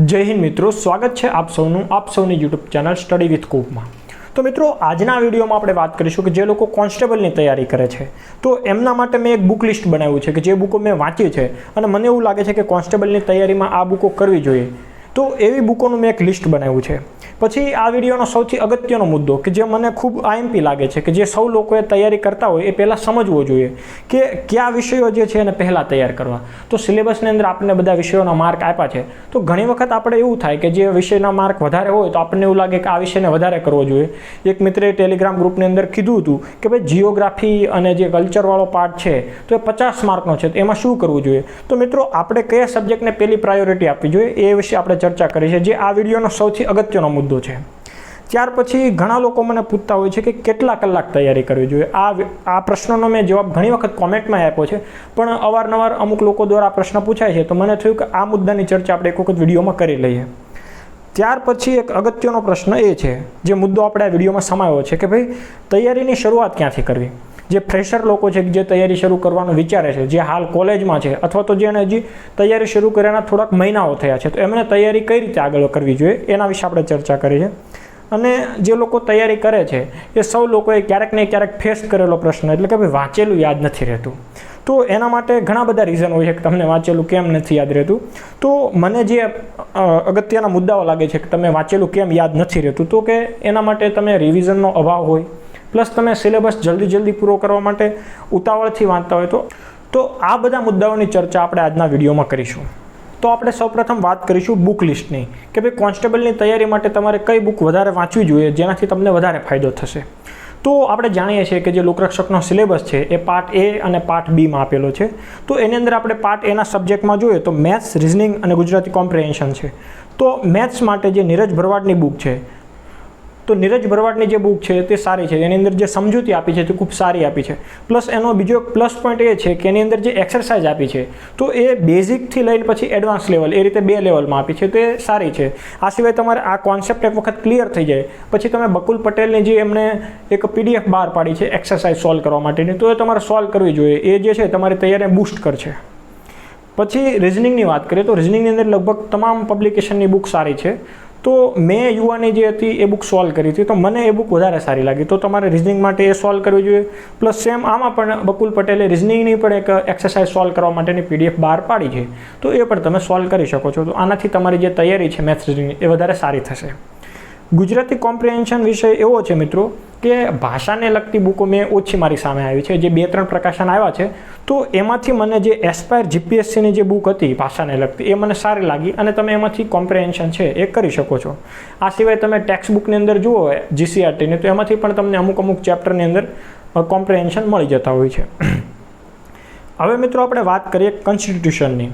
જય હિન્દ મિત્રો, સ્વાગત છે આપ સૌનું, આપ સૌની યુટ્યુબ ચેનલ સ્ટડી વિથ કૂપમાં તો મિત્રો, આજના વિડીયોમાં આપણે વાત કરીશું કે જે લોકો કોન્સ્ટેબલની તૈયારી કરે છે. તો એમના માટે મેં એક બુક લિસ્ટ બનાવ્યું છે કે જે બુકો મેં વાંચી છે અને મને એવું લાગે છે કે કોન્સ્ટેબલની તૈયારીમાં આ બુકો કરવી જોઈએ. તો એવી બુકોનું મેં એક લિસ્ટ બનાવ્યું છે. પછી આ વિડીયોનો સૌથી અગત્યનો મુદ્દો કે જે મને ખૂબ આઈએમપી લાગે છે કે જે સૌ લોકોએ તૈયારી કરતા હોય એ પહેલાં સમજવો જોઈએ કે કયા વિષયો જે છે એને પહેલાં તૈયાર કરવા. તો સિલેબસની અંદર આપણને બધા વિષયોના માર્ક આપ્યા છે. તો ઘણી વખત આપણે એવું થાય કે જે વિષયના માર્ક વધારે હોય તો આપણને એવું લાગે કે આ વિષયને વધારે કરવો જોઈએ. એક મિત્રે ટેલિગ્રામ ગ્રુપની અંદર કીધું હતું કે ભાઈ જીઓગ્રાફી અને જે કલ્ચરવાળો પાર્ટ છે તો એ પચાસ માર્કનો છે તો એમાં શું કરવું જોઈએ? તો મિત્રો, આપણે કયા સબ્જેક્ટને પહેલી પ્રાયોરિટી આપવી જોઈએ એ વિશે આપણે ચર્ચા કરી છે, જે આ વિડીયોનો સૌથી અગત્યનો મુદ્દો છે. ત્યાર પછી ઘણા લોકો મને પૂછતા હોય છે કે કેટલા કલાક તૈયારી કરવી જોઈએ? આ આ પ્રશ્નનો મેં જવાબ ઘણી વખત કોમેન્ટમાં આપ્યો છે, પણ અવારનવાર અમુક લોકો દ્વારા પ્રશ્ન પૂછાય છે, તો મને થયું કે આ મુદ્દાની ચર્ચા આપણે એક વખત વિડીયોમાં કરી લઈએ. ત્યાર પછી એક અગત્યનો પ્રશ્ન એ છે, જે મુદ્દો આપણે આ વિડીયોમાં સમાયો છે કે ભાઈ, તૈયારીની શરૂઆત ક્યાંથી કરવી? જે ફ્રેશર લોકો છે કે જે તૈયારી શરૂ કરવાનું વિચારે છે, જે હાલ કોલેજમાં છે, અથવા તો જેને હજી તૈયારી શરૂ કર્યાના થોડાક મહિનાઓ થયા છે, તો એમને તૈયારી કઈ રીતે આગળ કરવી જોઈએ? એના વિશે આપણે ચર્ચા કરી છે. અને જે લોકો તૈયારી કરે છે, એ સૌ લોકોએ ક્યારેક ને ક્યારેક ફેસ કરેલો પ્રશ્ન, એટલે કે ભાઈ વાંચેલું યાદ નથી રહેતું. તો એના માટે ઘણા બધા રીઝન હોય છે કે તમને વાંચેલું કેમ નથી યાદ રહેતું. તો મને જે અગત્યના મુદ્દાઓ લાગે છે કે તમે વાંચેલું કેમ યાદ નથી રહેતું, તો કે એના માટે તમે રિવિઝનનો અભાવ હોય પ્લસ તમે સિલેબસ જલ્દી જલ્દી પૂરો કરવા માટે ઉતાવળથી વાંચતા હોય તો તો આ બધા મુદ્દાઓની ચર્ચા આપણે આજના વિડીયોમાં કરીશું. તો આપણે સૌપ્રથમ વાત કરીશું બુક લિસ્ટની. કે ભાઈ કોન્સ્ટેબલની તૈયારી માટે તમારે કઈ બુક વધારે વાંચવી જોઈએ, જેનાથી તમને વધારે ફાયદો થશે. તો આપણે જાણીએ છીએ કે જે લોકરક્ષકનો સિલેબસ છે એ પાર્ટ એ અને પાર્ટ બીમાં આપેલો છે. તો એની અંદર આપણે પાર્ટ એના સબ્જેક્ટમાં જોઈએ તો મેથ્સ, રિઝનિંગ અને ગુજરાતી કોમ્પ્રિહેન્શન છે. તો મેથ્સ માટે જે નીરજ ભરવાડની બુક છે તો નીરજ ભરવાડની જે બુક છે તે સારી છે. એની અંદર જે સમજૂતી આપી છે તે ખૂબ સારી આપી છે. પ્લસ એનો બીજો એક પ્લસ પોઈન્ટ એ છે કે એની અંદર જે એક્સરસાઇઝ આપી છે, તો એ બેઝિકથી લઈને પછી એડવાન્સ લેવલ એ રીતે બે લેવલમાં આપી છે. તો એ સારી છે. આ સિવાય તમારે આ કોન્સેપ્ટ એક વખત ક્લિયર થઈ જાય. પછી તમે બકુલ પટેલની જે એમને એક પીડીએફ બહાર પાડી છે એક્સરસાઇઝ સોલ્વ કરવા માટેની, તો એ તમારે સોલ્વ કરવી જોઈએ. એ જે છે તમારી તૈયારી બૂસ્ટ કરશે. પછી રિઝનિંગની વાત કરીએ તો રિઝનિંગની અંદર લગભગ તમામ પબ્લિકેશનની બુક સારી છે. તો મેં યુવાની જે હતી એ બુક સોલ્વ કરી હતી. તો મને એ બુક વધારે સારી લાગી. તો તમારે રિઝનિંગ માટે એ સોલ્વ કરવી જોઈએ. પ્લસ સેમ આમાં પણ બકુલ પટેલે રિઝનિંગની પણ એક એક્સરસાઇઝ સોલ્વ કરવા માટેની પીડીએફ બહાર પાડી છે. તો એ પણ તમે સોલ્વ કરી શકો છો. તો આનાથી તમારી જે તૈયારી છે મેથ્સ એ વધારે સારી થશે. ગુજરાતી કોમ્પ્રિહેન્શન વિષય એવો છે મિત્રો કે ભાષાને લગતી બુકો મેં ઓછી મારી સામે આવી છે, જે બે ત્રણ પ્રકાશન આવ્યા છે, તો એમાંથી મને જે એસ્પાયર જીપીએસસીની જે બુક હતી ભાષાને લગતી, એ મને સારી લાગી અને તમે એમાંથી કોમ્પ્રિહેન્શન છે એ કરી શકો છો. આ સિવાય તમે ટેક્સ્ટ બુકની અંદર જુઓ જીસીઆરટીની તો એમાંથી પણ તમને અમુક અમુક ચેપ્ટરની અંદર કોમ્પ્રિહેન્શન મળી જતા હોય છે. હવે મિત્રો આપણે વાત કરીએ કોન્સ્ટિટ્યુશનની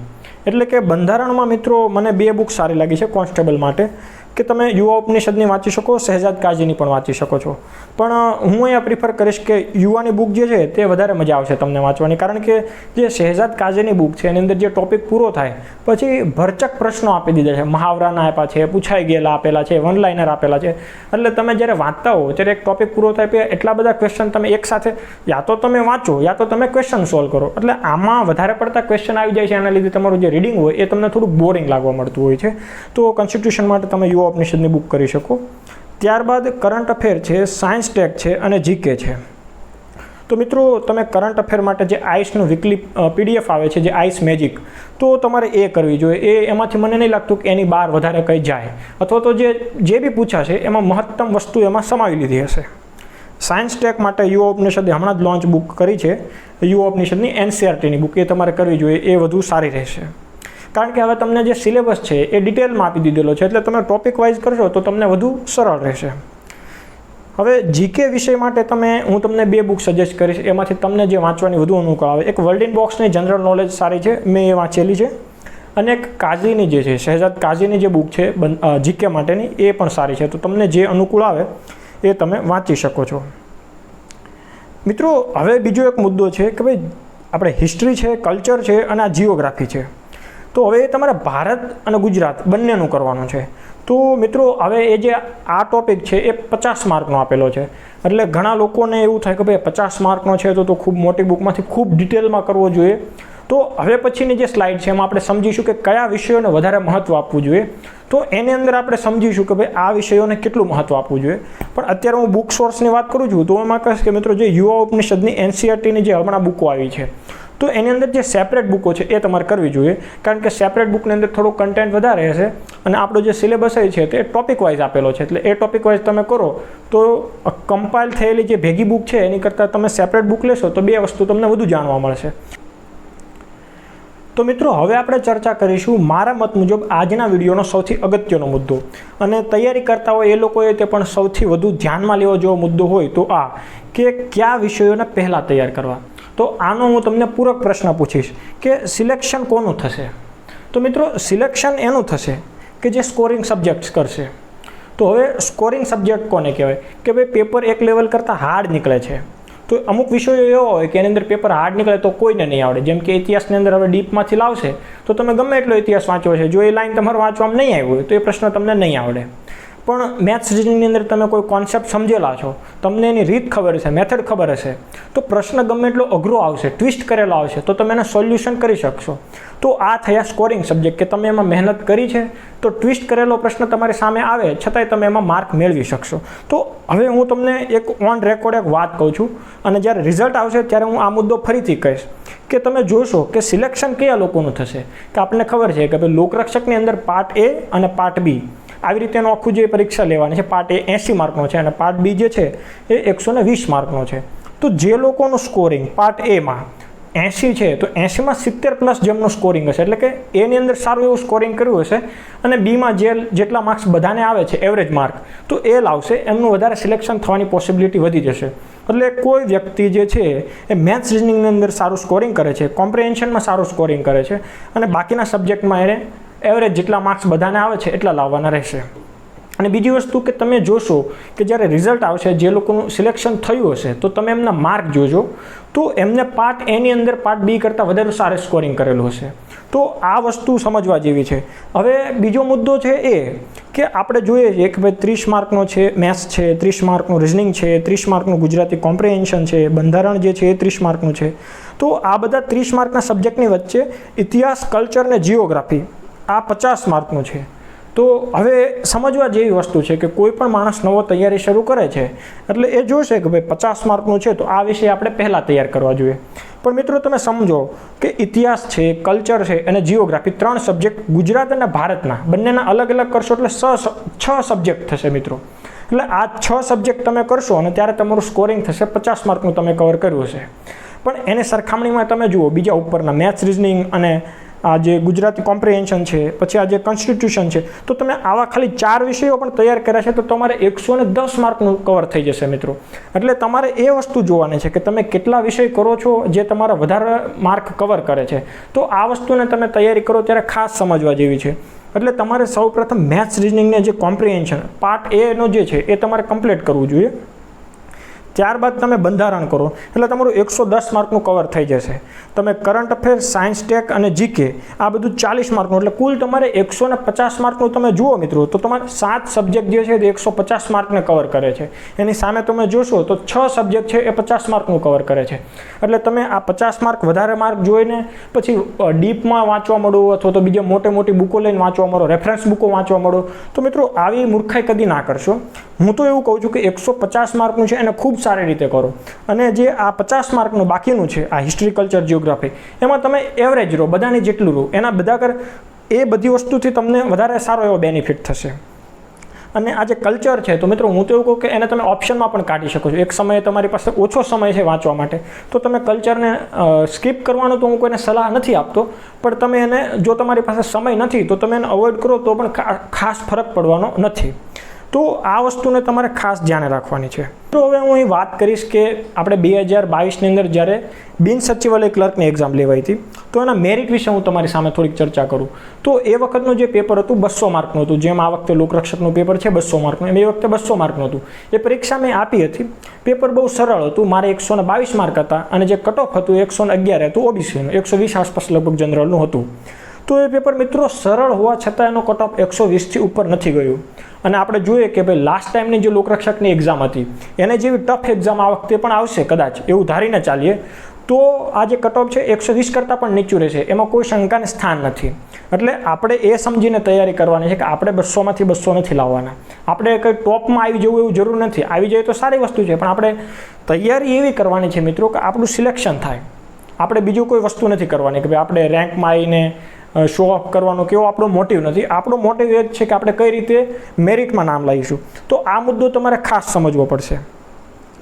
એટલે કે બંધારણમાં મિત્રો મને બે બુક સારી લાગી છે કોન્સ્ટેબલ માટે. કે તમે યુવા ઉપનિષદની વાંચી શકો શહેજાદ કાજીની પણ વાંચી શકો છો. પણ હું અહીંયા પ્રિફર કરીશ કે યુવાની બુક જે છે, તે વધારે મજા આવશે તમને વાંચવાની. કારણ કે જે શહેજાદ કાજીની બુક છે, એની અંદર જે ટોપિક પૂરો થાય, પછી ભરચક પ્રશ્નો આપી દીધા છે. મહાવરાના આપ્યા છે, પૂછાઈ ગયેલા આપેલા છે વન લાઇનર આપેલા છે. એટલે તમે જ્યારે વાંચતા હો, ત્યારે એક ટોપિક પૂરો થાય એટલા બધા ક્વેશ્ચન તમે એકસાથે યા તો તમે વાંચો, યા તો તમે ક્વેશ્ચન સોલ્વ કરો. એટલે આમાં વધારે પડતા ક્વેશ્ચન આવી જાય છે, એના લીધે તમારું જે રીડિંગ હોય, એ તમને થોડુંક બોરિંગ લાગવા મળતું હોય છે. તો કોન્સ્ટિટ્યુશન માટે તમે યુવા ઉપનિષદની બુક કરી શકો. ત્યારબાદ કરંટ અફેર છે, સાયન્સ ટેક છે અને જીકે છે. તો મિત્રો, તમે કરંટ અફેર માટે જે આઈસનું વીકલી પીડીએફ આવે છે, જે આઈસ મેજિક, તો તમારે એ કરવી જોઈએ. એ એમાંથી મને નહીં લાગતું કે એની બહાર વધારે કંઈ જાય. અથવા તો જે જે બી પૂછાશે, એમાં મહત્તમ વસ્તુ એમાં સમાવી લીધી હશે. સાયન્સ ટેક માટે યુવા ઉપનિષદે હમણાં જ લોન્ચ બુક કરી છે. યુવા ઉપનિષદની એનસીઆરટીની બુક એ તમારે કરવી જોઈએ. એ વધુ સારી રહેશે. કારણ કે હવે તમને જે સિલેબસ છે એ ડિટેલમાં આપી દીધેલો છે, એટલે તમે ટોપિક વાઇઝ કરશો તો તમને વધુ સરળ રહેશે. હવે જીકે વિષય માટે તમે, હું તમને બે બુક સજેસ્ટ કરીશ. એમાંથી તમને જે વાંચવાની વધુ અનુકૂળ આવે, એક વર્લ્ડ ઇન બોક્સની જનરલ નોલેજ સારી છે, મેં એ વાંચેલી છે, અને એક કાઝીની જે છે, શહેજાદ કાઝીની જે બુક છે જીકે માટેની, એ પણ સારી છે. તો તમને જે અનુકૂળ આવે એ તમે વાંચી શકો છો. મિત્રો, હવે બીજો એક મુદ્દો છે કે ભાઈ, આપણે હિસ્ટ્રી છે કલ્ચર છે, અને આ જીઓગ્રાફી છે. તો હવે તમારે ભારત અને ગુજરાત બંનેનું કરવાનું છે. તો મિત્રો, હવે એ જે આ ટોપિક છે, એ પચાસ માર્કનો આપેલો છે. એટલે ઘણા લોકોને એવું થાય કે ભાઈ, પચાસ માર્કનો છે તો તો ખૂબ મોટી બુકમાંથી ખૂબ ડિટેલમાં કરવો જોઈએ. તો હવે પછીની જે સ્લાઇડ છે, એમાં આપણે સમજીશું કે કયા વિષયોને વધારે મહત્ત્વ આપવું જોઈએ. તો એની અંદર આપણે સમજીશું કે ભાઈ, આ વિષયોને કેટલું મહત્ત્વ આપવું જોઈએ. પણ અત્યારે હું બુક સોર્સની વાત કરું છું, તો એમાં કહીશ કે મિત્રો, જે યુવા ઉપનિષદની એનસીઆરટીની જે હમણાં બુકો આવી છે તો એની અંદર જે સેપરેટ બુકો છે એ તમારે કરવી જોઈએ. કારણ કે સેપરેટ બુકની અંદર થોડો કન્ટેન્ટ વધારે હશે અને આપણો જે સિલેબસ છે તે ટોપિક વાઇઝ આપેલો છે. એટલે એ ટોપિક વાઇઝ તમે કરો તો કમ્પાઇલ થયેલી જે ભેગી બુક છે એની કરતાં તમે સેપરેટ બુક લેશો તો બે વસ્તુ તમને વધુ જાણવા મળશે. તો મિત્રો, હવે આપણે ચર્ચા કરીશું મારા મત મુજબ આજના વિડીયોનો સૌથી અગત્યનો મુદ્દો. અને તૈયારી કરતા હોય એ લોકોએ તે પણ સૌથી વધુ ધ્યાનમાં લેવો જેવો મુદ્દો હોય તો આ, કે કયા વિષયોને પહેલાં તૈયાર કરવા? તો આનો હું તમને પૂરક પ્રશ્ન પૂછીશ કે સિલેક્શન કોનું થશે? તો મિત્રો સિલેક્શન એનું થશે કે જે સ્કોરિંગ સબ્જેક્ટ્સ કરશે. તો હવે સ્કોરિંગ સબ્જેક્ટ કોને કહેવાય? કે ભાઈ પેપર એક લેવલ કરતાં હાર્ડ નીકળે છે. તો અમુક વિષયો એવો હોય કે એની અંદર પેપર હાર્ડ નીકળે તો કોઈને નહીં આવડે. જેમ કે ઇતિહાસની અંદર હવે ડીપમાંથી લાવશે, તો તમે ગમે એટલો ઇતિહાસ વાંચ્યો છે જો એ લાઈન તમારે વાંચવામાં નહીં આવ્યું હોય તો એ પ્રશ્ન તમને નહીં આવડે. પણ મેથ્સ રીઝનિંગની અંદર તમે કોઈ કોન્સેપ્ટ સમજેલા છો, તમને એની રીત ખબર હશે મેથડ ખબર હશે, તો પ્રશ્ન ગમે એટલો અઘરો આવશે ટ્વિસ્ટ કરેલો આવશે, તો તમે એને સોલ્યુશન કરી શકશો. તો આ થયા સ્કોરિંગ સબ્જેક્ટ કે તમે એમાં મહેનત કરી છે, તો ટ્વિસ્ટ કરેલો પ્રશ્ન તમારી સામે આવે, છતાંય તમે એમાં માર્ક મેળવી શકશો. તો હવે હું તમને એક ઓન રેકોર્ડ એક વાત કહું છું, અને જ્યારે રિઝલ્ટ આવશે ત્યારે હું આ મુદ્દો ફરીથી કહીશ કે તમે જોશો કે સિલેક્શન કયા લોકોનું થશે? કે આપણને ખબર છે કે ભાઈ લોકરક્ષકની અંદર પાર્ટ એ અને પાર્ટ બી આવી રીતે એનું આખું જે પરીક્ષા લેવાની છે, પાર્ટ એ એંસી માર્કનો છે અને પાર્ટ બી જે છે, એ એકસો ને વીસ માર્કનો છે. તો જે લોકોનું સ્કોરિંગ પાર્ટ એમાં એંસી છે, તો એંસીમાં સિત્તેર પ્લસ જેમનું સ્કોરિંગ હશે, એટલે કે એની અંદર સારું એવું સ્કોરિંગ કર્યું હશે અને બીમાં જે જેટલા માર્ક્સ બધાને આવે છે એવરેજ માર્ક તો એ લાવશે, એમનું વધારે સિલેક્શન થવાની પોસિબિલિટી વધી જશે. એટલે કોઈ વ્યક્તિ જે છે, એ મેથ્સ રિઝનિંગની અંદર સારું સ્કોરિંગ કરે છે કોમ્પ્રિહેન્શનમાં સારું સ્કોરિંગ કરે છે અને બાકીના સબ્જેક્ટમાં એને એવરેજ જેટલા માર્ક્સ બધાને આવે છે, એટલા લાવવાના રહેશે. અને બીજી વસ્તુ કે તમે જોશો કે જ્યારે રિઝલ્ટ આવશે, જે લોકોનું સિલેક્શન થયું હશે, તો તમે એમના માર્ક જોજો, તો એમને પાર્ટ એની અંદર પાર્ટ બી કરતાં વધારે સારું સ્કોરિંગ કરેલું હશે. તો આ વસ્તુ સમજવા જેવી છે. હવે બીજો મુદ્દો છે એ કે આપણે જોઈએ છીએ કે ભાઈ ત્રીસ માર્કનો છે, મેથ્સ છે, ત્રીસ માર્કનું રિઝનિંગ છે, ત્રીસ માર્કનું ગુજરાતી કોમ્પ્રિહેન્શન છે, બંધારણ જે છે એ ત્રીસ માર્કનું છે. તો આ બધા ત્રીસ માર્કના સબ્જેક્ટની વચ્ચે ઇતિહાસ કલ્ચર ને જીઓગ્રાફી આ પચાસ માર્કનું છે. તો હવે સમજવા જેવી વસ્તુ છે કે કોઈ પણ માણસ નવો તૈયારી શરૂ કરે છે, એટલે એ જોશે કે ભાઈ પચાસ માર્કનું છે તો આ વિષય આપણે પહેલાં તૈયાર કરવા જોઈએ. પણ મિત્રો તમે સમજો કે ઇતિહાસ છે, કલ્ચર છે અને જીઓગ્રાફી ત્રણ સબ્જેક્ટ ગુજરાત અને ભારતના બંનેના અલગ અલગ કરશો એટલે છ સબ્જેક્ટ થશે મિત્રો. એટલે આ છ સબ્જેક્ટ તમે કરશો અને ત્યારે તમારું સ્કોરિંગ થશે પચાસ માર્કનું તમે કવર કર્યું હશે. પણ એની સરખામણીમાં તમે જુઓ બીજા ઉપરના મેથ્સ રિઝનિંગ અને આ જે ગુજરાતી કોમ્પ્રિહેન્શન છે, પછી આ જે કોન્સ્ટિટ્યુશન છે, તો તમે આવા ખાલી ચાર વિષયો પણ તૈયાર કર્યા છે, તો તમારે એકસો ને દસ માર્કનું કવર થઈ જશે મિત્રો. એટલે તમારે એ વસ્તુ જોવાની છે કે તમે કેટલા વિષય કરો છો જે તમારા વધારે માર્ક કવર કરે છે. તો આ વસ્તુને તમે તૈયારી કરો ત્યારે ખાસ સમજવા જેવી છે. એટલે તમારે સૌપ્રથમ મેથ્સ રિઝનિંગને જે કોમ્પ્રિહેન્શન પાર્ટ એનો જે છે, એ તમારે કમ્પ્લીટ કરવું જોઈએ. ત્યારબાદ તમે બંધારણ કરો. એટલે તમારું એકસો દસ માર્કનું કવર થઈ જશે. તમે કરંટ અફેર સાયન્સ ટેક અને જીકે આ બધું ચાલીસ માર્કનું, એટલે કુલ તમારે એકસો ને પચાસ માર્કનું તમે જુઓ મિત્રો, તો તમારે સાત સબ્જેક્ટ જે છે તે એકસો પચાસ માર્કને કવર કરે છે. એની સામે તમે જોશો તો છ સબ્જેક્ટ છે એ પચાસ માર્કનું કવર કરે છે. એટલે તમે આ પચાસ માર્ક વધારે માર્ક જોઈને પછી ડીપમાં વાંચવા મળો અથવા તો બીજા મોટી મોટી બુકો લઈને વાંચવા મળો રેફરન્સ બુકો વાંચવા મળો, તો મિત્રો આવી મૂર્ખાઈ કદી ના કરશો. હું તો એવું કહું છું કે એકસો પચાસ માર્કનું છે એને સારી રીતે કરો. અને જે આ પચાસ માર્કનું બાકીનું છે, આ હિસ્ટ્રી કલ્ચર જિયોગ્રાફી એમાં તમે એવરેજ રહો, બધાની જેટલું રહો, એના બધા કર, એ બધી વસ્તુથી તમને વધારે સારો એવો બેનિફિટ થશે. અને આ જે કલ્ચર છે, તો મિત્રો હું તો એવું કહું કે એને તમે ઓપ્શનમાં પણ કાઢી શકો છો. એક સમયે તમારી પાસે ઓછો સમય છે વાંચવા માટે. તો તમે કલ્ચરને સ્કીપ કરવાનો તો હું કોઈને સલાહ નથી આપતો, પણ તમે એને, જો તમારી પાસે સમય નથી, તો તમે એને અવોઇડ કરો તો પણ ખાસ ફરક પડવાનો નથી. તો આ વસ્તુને તમારે ખાસ ધ્યાને રાખવાની છે. તો હવે હું અહીં વાત કરીશ કે આપણે બે હજાર બાવીસની અંદર જ્યારે બિન સચિવાલય ક્લર્કની એક્ઝામ લેવાઈ હતી, તો એના મેરિટ વિશે હું તમારી સામે થોડીક ચર્ચા કરું. તો એ વખતનું જે પેપર હતું બસો માર્કનું હતું, જેમ આ વખતે લોકરક્ષકનું પેપર છે બસો માર્કનું, એમ એ વખતે બસો માર્કનું હતું. એ પરીક્ષા મેં આપી હતી. પેપર બહુ સરળ હતું, મારે એકસો ને બાવીસ માર્ક હતા અને જે કટ ઓફ હતું એકસો અગિયાર હતું, ઓબીસીનું, એકસો વીસ આસપાસ લગભગ જનરલનું હતું. તો એ પેપર મિત્રો સરળ હોવા છતાં એનો કટ ઓફ એકસો વીસથી ઉપર નથી ગયું. અને આપણે જોઈએ કે ભાઈ લાસ્ટ ટાઈમની જે લોકરક્ષકની એક્ઝામ હતી, એને જેવી ટફ એક્ઝામ આ વખતે પણ આવશે કદાચ, એવું ધારીને ચાલીએ. તો આ જે કટ ઓફ છે એકસો વીસ કરતાં પણ નીચું રહેશે, એમાં કોઈ શંકાને સ્થાન નથી. એટલે આપણે એ સમજીને તૈયારી કરવાની છે કે આપણે બસોમાંથી બસો નથી લાવવાના. આપણે કંઈ ટોપમાં આવી જવું એવું જરૂર નથી. આવી જાય તો સારી વસ્તુ છે, પણ આપણે તૈયારી એવી કરવાની છે મિત્રો કે આપણું સિલેક્શન થાય. આપણે બીજું કોઈ વસ્તુ નથી કરવાની કે ભાઈ આપણે રેન્કમાં આવીને શો ઓફ કરવાનો કેવો આપણો મોટિવ નથી. આપણો મોટિવ એ જ છે કે આપણે કઈ રીતે મેરિટમાં નામ લાવીશું. તો આ મુદ્દો તમારે ખાસ સમજવો પડશે.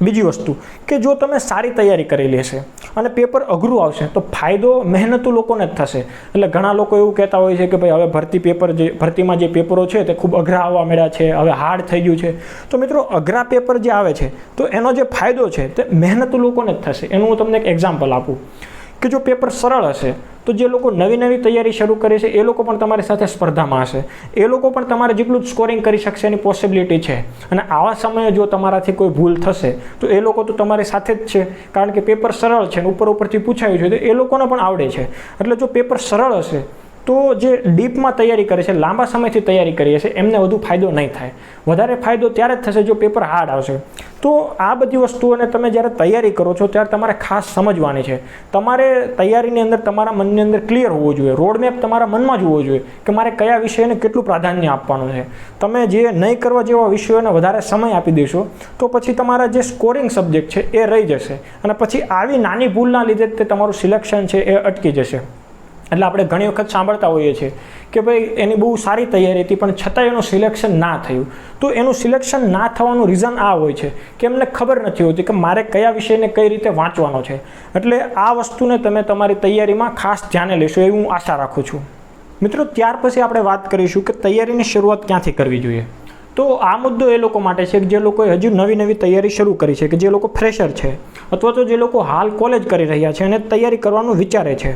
બીજી વસ્તુ કે જો તમે સારી તૈયારી કરેલી હશે અને પેપર અઘરું આવશે, તો ફાયદો મહેનતુ લોકોને જ થશે. એટલે ઘણા લોકો એવું કહેતા હોય છે કે ભાઈ હવે ભરતી પેપર જે, ભરતીમાં જે પેપરો છે તે ખૂબ અઘરા આવવા મળ્યા છે, હવે હાર્ડ થઈ ગયું છે. તો મિત્રો અઘરા પેપર જે આવે છે, તો એનો જે ફાયદો છે તે મહેનતુ લોકોને જ થશે. એનું હું તમને એક એક્ઝામ્પલ આપું. કે જો પેપર સરળ હશે, તો જે લોકો નવી નવી તૈયારી શરૂ કરે છે, એ લોકો પણ તમારી સાથે સ્પર્ધામાં હશે. એ લોકો પણ તમારે જેટલું જ સ્કોરિંગ કરી શકશે એની પોસિબિલિટી છે. અને આવા સમયે જો તમારાથી કોઈ ભૂલ થશે, તો એ લોકો તો તમારી સાથે જ છે. કારણ કે પેપર સરળ છે અને ઉપર ઉપરથી પૂછાયું છે, તો એ લોકોને પણ આવડે છે. એટલે જો પેપર સરળ હશે તો જે ડીપમાં તૈયારી કરે છે, લાંબા સમયથી તૈયારી કરીએ છે, એમને વધુ ફાયદો નહીં થાય. વધારે ફાયદો ત્યારે જ થશે જો પેપર હાર્ડ આવશે. તો આ બધી વસ્તુઓને તમે જ્યારે તૈયારી કરો છો, ત્યારે તમારે ખાસ સમજવાની છે. તમારે તૈયારીની અંદર તમારા મનની અંદર ક્લિયર હોવો જોઈએ. રોડમેપ તમારા મનમાં જ હોવો જોઈએ કે મારે કયા વિષયને કેટલું પ્રાધાન્ય આપવાનું છે. તમે જે નહીં કરવા જેવા વિષયોને વધારે સમય આપી દેશો, તો પછી તમારા જે સ્કોરિંગ સબ્જેક્ટ છે, એ રહી જશે. અને પછી આવી નાની ભૂલના લીધે તે તમારું સિલેક્શન છે, એ અટકી જશે. એટલે આપણે ઘણી વખત સાંભળતા હોઈએ છીએ કે ભાઈ એની બહુ સારી તૈયારી હતી, પણ છતાં એનું સિલેક્શન ના થયું. તો એનું સિલેક્શન ના થવાનું રીઝન આ હોય છે કે એમને ખબર નથી હોતી કે મારે કયા વિષયને કઈ રીતે વાંચવાનો છે. એટલે આ વસ્તુને તમે તમારી તૈયારીમાં ખાસ ધ્યાને લેશો એવી હું આશા રાખું છું. મિત્રો, ત્યાર પછી આપણે વાત કરીશું કે તૈયારીની શરૂઆત ક્યાંથી કરવી જોઈએ. તો આ મુદ્દો એ લોકો માટે છે કે જે લોકોએ હજુ નવી નવી તૈયારી શરૂ કરી છે કે જે લોકો ફ્રેશર છે અથવા તો જે લોકો હાલ કોલેજ કરી રહ્યા છે અને તૈયારી કરવાનું વિચારે છે.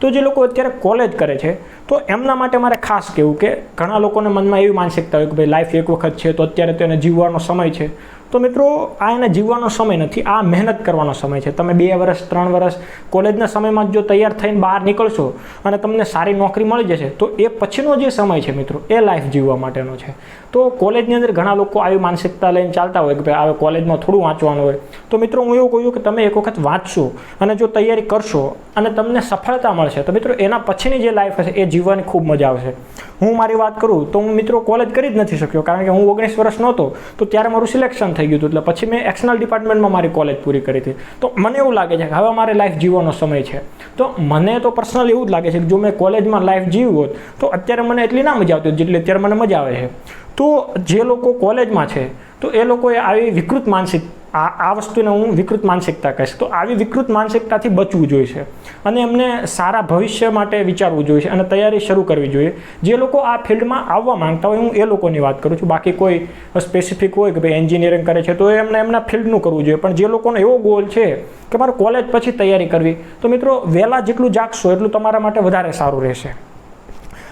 તો જે લોકો અત્યારે કોલેજ કરે છે, તો એમના માટે મારે ખાસ કહેવું કે ઘણા લોકોને મનમાં એવી માનસિકતા હોય કે ભાઈ લાઈફ એક વખત છે તો અત્યારે તેને જીવવાનો સમય છે. તો મિત્રો, આ એને જીવવાનો સમય નથી, આ મહેનત કરવાનો સમય છે. તમે બે વર્ષ, ત્રણ વર્ષ કોલેજના સમયમાં જો તૈયાર થઈને બહાર નીકળશો અને તમને સારી નોકરી મળી જશે, તો એ પછીનો જે સમય છે મિત્રો, એ લાઈફ જીવવા માટેનો છે. તો કોલેજની અંદર ઘણા લોકો આવી માનસિકતા લઈને ચાલતા હોય કે ભાઈ આવે કોલેજમાં થોડું વાંચવાનું હોય. તો મિત્રો, હું એવું કહ્યું કે તમે એક વખત વાંચશો અને જો તૈયારી કરશો અને તમને સફળતા મળશે, તો મિત્રો એના પછીની જે લાઈફ હશે, એ જીવવાની ખૂબ મજા આવશે. હું મારી વાત કરું, તો હું મિત્રો કોલેજ કરી જ નથી શક્યો, કારણ કે હું ઓગણીસ વર્ષ નહોતો, તો ત્યારે મારું સિલેક્શન થઈ ગયું હતું. એટલે પછી મેં એક્સનલ ડિપાર્ટમેન્ટમાં મારી કોલેજ પૂરી કરી હતી. તો મને એવું લાગે છે કે હવે મારે લાઈફ જીવવાનો સમય છે. તો મને તો પર્સનલ એવું જ લાગે છે કે જો મેં કોલેજમાં લાઈફ જીવી હોત, તો અત્યારે મને એટલી ના મજા આવતી જેટલી અત્યારે મને મજા આવે છે. તો જે લોકો કોલેજમાં છે, તો એ લોકોએ આવી વિકૃત માનસિક આ આ વસ્તુને હું વિકૃત માનસિકતા કહીશ. તો આવી વિકૃત માનસિકતાથી બચવું જોઈએ અને એમને સારા ભવિષ્ય માટે વિચારવું જોઈએ અને તૈયારી શરૂ કરવી જોઈએ. જે લોકો આ ફિલ્ડમાં આવવા માંગતા હોય, હું એ લોકોની વાત કરું છું. બાકી કોઈ સ્પેસિફિક હોય કે ભાઈ એન્જિનિયરિંગ કરે છે, તો એમને એમના ફિલ્ડનું કરવું જોઈએ. પણ જે લોકોનો એવો ગોલ છે કે મારે કોલેજ પછી તૈયારી કરવી, તો મિત્રો વહેલા જેટલું જાગશો એટલું તમારા માટે વધારે સારું રહેશે.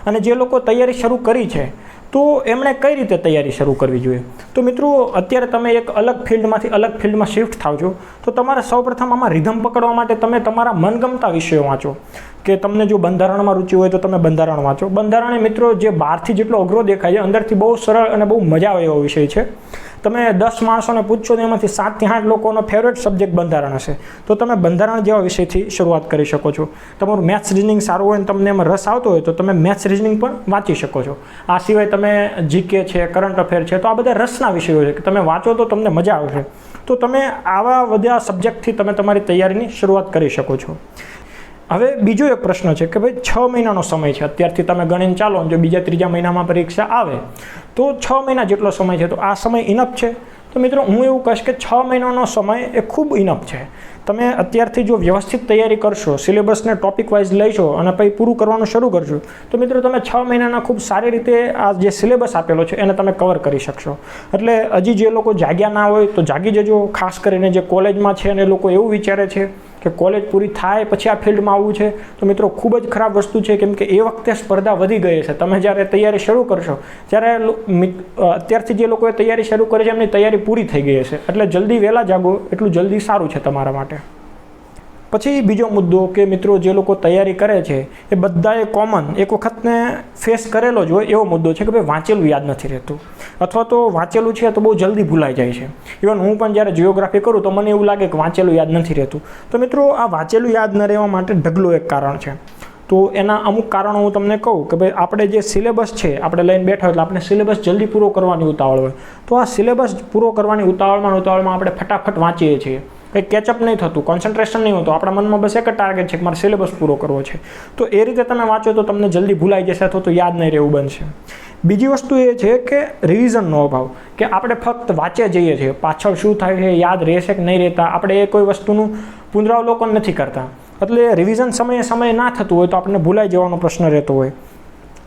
અને જે લોકો તૈયારી શરૂ કરી છે તો એમણે કઈ રીતે તૈયારી શરૂ કરવી જોઈએ? તો મિત્રો, અત્યારે તમે એક અલગ ફિલ્ડમાંથી અલગ ફિલ્ડમાં શિફ્ટ થાવ છો. તો તમારે સૌપ્રથમ આમાં રિધમ પકડવા માટે તમે તમારા મનગમતા વિષયો વાંચો. કે તમને જો બંધારણમાં રુચિ હોય તો તમે બંધારણ વાંચો. બંધારણ મિત્રો જે બહારથી જેટલો અઘરો દેખાય છે, અંદરથી બહુ સરળ અને બહુ મજા આવે એવો વિષય છે. તમે દસ માણસોને પૂછશો તો એમાંથી સાતથી આઠ લોકોનો ફેવરેટ સબ્જેક્ટ બંધારણ હશે. તો તમે બંધારણ જેવા વિષયથી શરૂઆત કરી શકો છો. તમારું મેથ્સ રિઝનિંગ સારું હોય અને તમને એમાં રસ આવતો હોય તો તમે મેથ્સ રીઝનિંગ પણ વાંચી શકો છો. આ સિવાય તમે જીકે છે કરંટ અફેર છે, તો આ બધા રસના વિષયો છે કે તમે વાંચો તો તમને મજા આવશે. તો તમે આવા બધા સબ્જેક્ટથી તમે તમારી તૈયારીની શરૂઆત કરી શકો છો. હવે બીજો એક પ્રશ્ન છે કે ભાઈ છ મહિનાનો સમય છે. અત્યારથી તમે ગણીને ચાલો જો બીજા ત્રીજા મહિનામાં પરીક્ષા આવે, તો છ મહિના જેટલો સમય છે. તો આ સમય ઇનફ છે? તો મિત્રો હું એવું કહીશ કે છ મહિનાનો સમય એ ખૂબ ઇનફ છે. તમે અત્યારથી જો વ્યવસ્થિત તૈયારી કરશો, સિલેબસને ટોપિક વાઇઝ લઈશો અને પછી પૂરું કરવાનું શરૂ કરશો, તો મિત્રો તમે છ મહિનાના ખૂબ સારી રીતે આ જે સિલેબસ આપેલો છે એને તમે કવર કરી શકશો. એટલે હજી જે લોકો જાગ્યા ના હોય તો જાગી જજો. ખાસ કરીને જે કોલેજમાં છે અને લોકો એવું વિચારે છે કે કોલેજ પૂરી થાય પછી આ ફિલ્ડમાં આવવું છે? તો મિત્રો, ખૂબ જ ખરાબ વસ્તુ છે કેમ કે એ વખતે સ્પર્ધા વધી ગઈ છે. તમે જ્યારે તૈયારી શરૂ કરશો, ત્યારે અત્યારથી જે લોકોએ તૈયારી શરૂ કરી છે, એમની તૈયારી પૂરી થઈ ગઈ હશે. એટલે જલ્દી વહેલા જાગો, એટલું જલ્દી સારું છે તમારા માટે. પછી બીજો મુદ્દો કે મિત્રો જે લોકો તૈયારી કરે છે, એ બધાએ કોમન એક વખતને ફેસ કરેલો જ હોય એવો મુદ્દો છે કે ભાઈ વાંચેલું યાદ નથી રહેતું. અથવા તો વાંચેલું છે તો બહુ જલ્દી ભૂલાઈ જાય છે. ઇવન હું પણ જ્યારે જિયોગ્રાફી કરું તો મને એવું લાગે કે વાંચેલું યાદ નથી રહેતું. તો મિત્રો આ વાંચેલું યાદ ન રહેવા માટે ઢગલું એક કારણ છે. તો એના અમુક કારણો હું તમને કહું કે ભાઈ આપણે જે સિલેબસ છે, આપણે લઈને બેઠા એટલે આપણે સિલેબસ જલ્દી પૂરો કરવાની ઉતાવળ હોય. તો આ સિલેબસ પૂરો કરવાની ઉતાવળમાં ઉતાવળમાં આપણે ફટાફટ વાંચીએ છીએ. કંઈ કેચઅપ નહીં થતું કોન્સન્ટ્રેશન નહીં હોતું. આપણા મનમાં બસ એક જ ટાર્ગેટ છે કે મારે સિલેબસ પૂરો કરવો છે. તો એ રીતે તમે વાંચો તો તમને જલ્દી ભૂલાઈ જશે અથવા તો યાદ નહીં રહેવું બનશે. બીજી વસ્તુ એ છે કે રિવિઝનનો અભાવ, કે આપણે ફક્ત વાંચે જઈએ છીએ. પાછળ શું થાય છે, યાદ રહેશે કે નહીં રહેતા, આપણે એ કોઈ વસ્તુનું પુનરાવલોકન નથી કરતા. એટલે રિવિઝન સમયે સમયે ના થતું હોય તો આપણને ભૂલાઈ જવાનો પ્રશ્ન રહેતો હોય.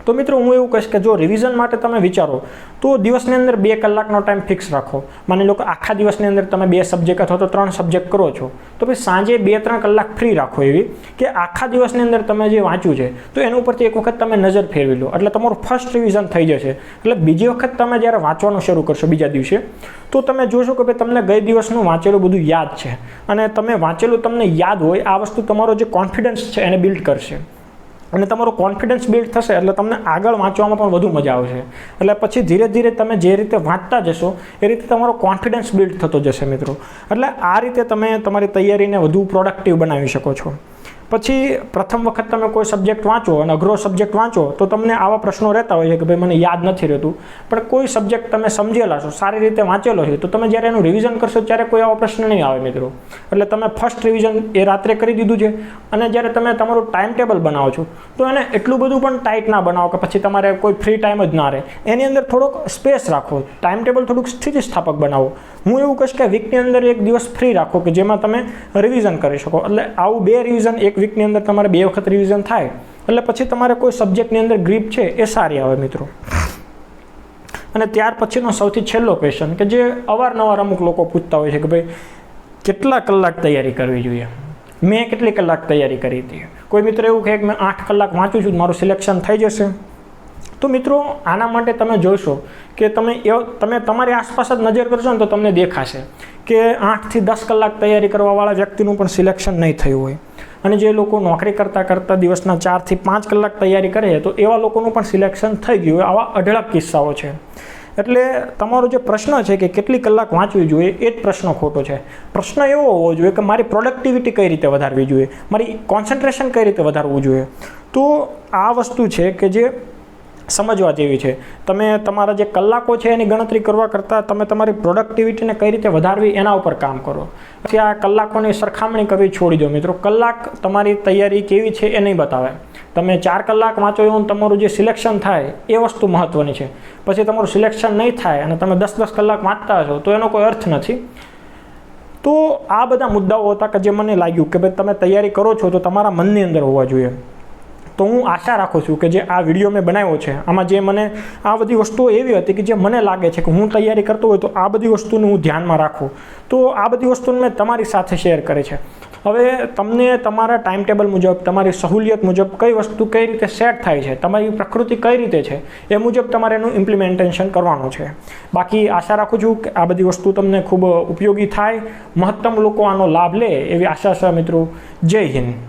તો મિત્રો હું એવું કહીશ કે જો રિવિઝન માટે તમે વિચારો, તો દિવસની અંદર બે કલાકનો ટાઈમ ફિક્સ રાખો. માની લો કે આખા દિવસની અંદર તમે બે સબ્જેક્ટ અથવા તો ત્રણ સબ્જેક્ટ કરો છો, તો પછી સાંજે બે ત્રણ કલાક ફ્રી રાખો એવી કે આખા દિવસની અંદર તમે જે વાંચ્યું છે, તો એના ઉપરથી એક વખત તમે નજર ફેરવી લો. એટલે તમારું ફર્સ્ટ રિવિઝન થઈ જશે. એટલે બીજી વખત તમે જ્યારે વાંચવાનું શરૂ કરશો બીજા દિવસે, તો તમે જોશો કે ભાઈ તમને ગઈ દિવસનું વાંચેલું બધું યાદ છે. અને તમે વાંચેલું તમને યાદ હોય, આ વસ્તુ તમારો જે કોન્ફિડન્સ છે એને બિલ્ડ કરશે. અને તમારો કોન્ફિડન્સ બિલ્ડ થશે એટલે તમને આગળ વાંચવામાં પણ વધુ મજા આવશે. એટલે પછી ધીરે ધીરે તમે જે રીતે વાંચતા જશો, એ રીતે તમારો કોન્ફિડન્સ બિલ્ડ થતો જશે મિત્રો. એટલે આ રીતે તમે તમારી તૈયારીને વધુ પ્રોડક્ટિવ બનાવી શકો છો. પછી પ્રથમ વખત તમે કોઈ સબ્જેક્ટ વાંચો અને અઘરો સબ્જેક્ટ વાંચો, તો તમને આવા પ્રશ્નો રહેતા હોય છે કે ભાઈ મને યાદ નથી રહેતું. પણ કોઈ સબ્જેક્ટ તમે સમજેલા છો, સારી રીતે વાંચેલો છે, તો તમે જ્યારે એનું રિવિઝન કરશો ત્યારે કોઈ આવો પ્રશ્ન નહીં આવે મિત્રો. એટલે તમે ફર્સ્ટ રિવિઝન એ રાત્રે કરી દીધું છે અને જ્યારે તમે તમારું ટાઈમ ટેબલ બનાવો છો, તો એને એટલું બધું પણ ટાઈટ ના બનાવો કે પછી તમારે કોઈ ફ્રી ટાઈમ જ ના રહે. એની અંદર થોડોક સ્પેસ રાખો ટાઈમ ટેબલ થોડુંક સ્થિતિસ્થાપક બનાવો. હું એવું કહીશ કે વીકની અંદર એક દિવસ ફ્રી રાખો કે જેમાં તમે રિવિઝન કરી શકો. એટલે આવું બે રિવિઝન એક વીકની અંદર તમારે બે વખત રિવિઝન થાય, એટલે પછી તમારે કોઈ સબ્જેક્ટની અંદર ગ્રીપ છે એ સારી આવે મિત્રો. અને ત્યાર પછીનો સૌથી છેલ્લો ક્વેશ્ચન કે જે અવારનવાર અમુક લોકો પૂછતા હોય છે કે ભાઈ, કેટલા કલાક તૈયારી કરવી જોઈએ? મેં કેટલી કલાક તૈયારી કરી હતી? કોઈ મિત્ર એવું કહે કે મેં આઠ કલાક વાંચું છું, મારું સિલેક્શન થઈ જશે. તો મિત્રો, આના માટે તમે જોશો કે તમે તમે તમારી આસપાસ જ નજર કરશો ને તો તમને દેખાશે કે આઠથી દસ કલાક તૈયારી કરવાવાળા વ્યક્તિનું પણ સિલેક્શન નહીં થયું હોય. અને જે લોકો નોકરી કરતાં કરતાં દિવસના ચારથી પાંચ કલાક તૈયારી કરે તો એવા લોકોનું પણ સિલેક્શન થઈ ગયું. આવા અઢળક કિસ્સાઓ છે. એટલે તમારો જે પ્રશ્ન છે કે કેટલી કલાક વાંચવી જોઈએ, એ જ પ્રશ્ન ખોટો છે. પ્રશ્ન એવો હોવો જોઈએ કે મારી પ્રોડક્ટિવિટી કઈ રીતે વધારવી જોઈએ? મારી કોન્સન્ટ્રેશન કઈ રીતે વધારવું જોઈએ? તો આ વસ્તુ છે કે જે સમજવા જેવી છે. તમે તમારા જે કલાકો છે એની ગણતરી કરવા કરતાં તમે તમારી પ્રોડક્ટિવિટીને કઈ રીતે વધારવી એના ઉપર કામ કરો. પછી આ કલાકોની સરખામણી કરવી છોડી દો મિત્રો. કલાક તમારી તૈયારી કેવી છે એ નહીં બતાવે તમે ચાર કલાક વાંચો એવું તમારું જે સિલેક્શન થાય એ વસ્તુ મહત્ત્વની છે. પછી તમારું સિલેક્શન નહીં થાય અને તમે દસ દસ કલાક વાંચતા હશો તો એનો કોઈ અર્થ નથી. તો આ બધા મુદ્દાઓ હતા કે જે મને લાગ્યું કે ભાઈ તમે તૈયારી કરો છો તો તમારા મનની અંદર હોવા જોઈએ. તો હું આશા રાખું છું કે જે આ વીડિયો મેં બનાવ્યો છે, આમાં જે મને આ બધી વસ્તુઓ એવી હતી કે જે મને લાગે છે કે હું તૈયારી કરતો હોય તો આ બધી વસ્તુને હું ધ્યાનમાં રાખું. તો આ બધી વસ્તુને મેં તમારી સાથે શેર કરી છે. હવે તમને તમારા ટાઈમ ટેબલ મુજબ, તમારી સહુલિયત મુજબ કઈ વસ્તુ કઈ રીતે સેટ થાય છે, તમારી પ્રકૃતિ કઈ રીતે છે, એ મુજબ તમારે એનું ઇમ્પ્લિમેન્ટેશન કરવાનું છે. બાકી આશા રાખું છું કે આ બધી વસ્તુ તમને ખૂબ ઉપયોગી થાય, મહત્તમ લોકો આનો લાભ લે એવી આશા છે મિત્રો. જય હિન્દ.